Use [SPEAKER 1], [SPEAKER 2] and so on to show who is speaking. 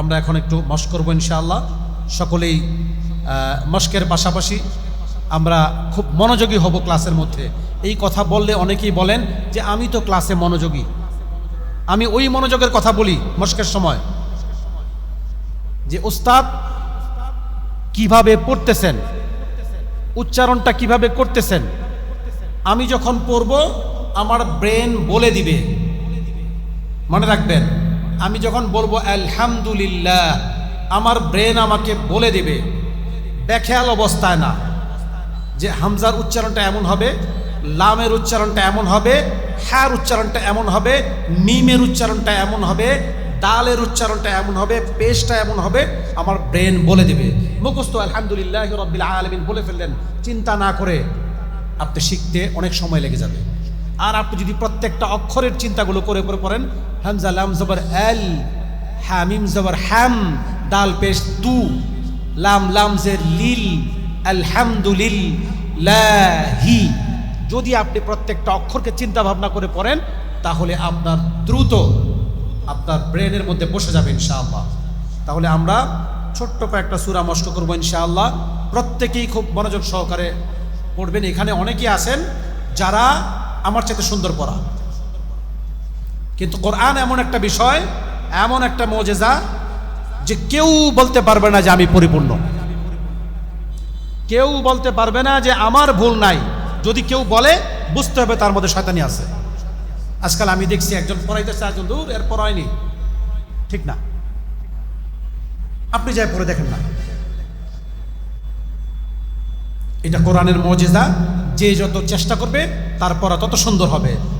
[SPEAKER 1] আমরা এখন একটু মস্ক করব ইনশাআল্লাহ। সকলেই মস্কের পাশাপাশি আমরা খুব মনোযোগী হব ক্লাসের মধ্যে। এই কথা বললে অনেকেই বলেন যে, আমি তো ক্লাসে মনোযোগী। আমি ওই মনোযোগের কথা বলি মস্কের সময় যে উস্তাদ কীভাবে পড়তেছেন? উচ্চারণটা কীভাবে করতেছেন? আমি যখন পড়ব, আমার ব্রেন বলে দিবে। মনে রাখবেন আমি যখন বলব, আলহামদুলিল্লাহ আমার ব্রেন আমাকে বলে দেবে, বেখেয়াল অবস্থায় না। যে হামজার উচ্চারণটা এমন হবে, লামের উচ্চারণটা এমন হবে, হ্যার উচ্চারণটা এমন হবে, মিমের উচ্চারণটা এমন হবে, দালের উচ্চারণটা এমন হবে পেশটা এমন হবে, আমার ব্রেন বলে দেবে। মুখস্থ আলহামদুলিল্লাহ রব্বিল আলমিন বলে ফেললেন, চিন্তা না করে, আপনি শিখতে অনেক সময় লেগে যাবে। আর আপনি যদি প্রত্যেকটা অক্ষরের চিন্তাগুলো করে করে পড়েন, হামজা, লাম, জবর, এল হ্যামিম জবর হ্যাম দাল, পেশ, তু, লাম লাম, জের, লিল আলহামদুলিল্লাহি যদি আপনি প্রত্যেকটা অক্ষরকে চিন্তা ভাবনা করে পড়েন, তাহলে আপনার দ্রুত আপনার ব্রেনের মধ্যে বসে যাবে ইনশাআল্লাহ। তাহলে আমরা ছোট্ট কয়েকটা সুরা মস্ক করব ইনশাআল্লাহ। প্রত্যেকেই খুব মনোযোগ সহকারে পড়বেন। এখানে অনেকেই আছেন যারা আমার চাইতে সুন্দর পড়া। কিন্তু কোরআন এমন একটা বিষয়, এমন একটা মজেজা যে কেউ বলতে পারবে না যে আমি পরিপূর্ণ। কেউ বলতে পারবে না যে আমার ভুল নাই। যদি কেউ বলে, বুঝতে হবে তার মধ্যে শয়তানি আছে। আজকাল আমি দেখছি একজন পড়াইতেছে একজন দূর, এর পড়ায়নি। ঠিক না। আপনি যাই পড়ে দেখেন না। এটা কোরআনের মজেজা, যে যত চেষ্টা করবে তার পড়া তত সুন্দর হবে।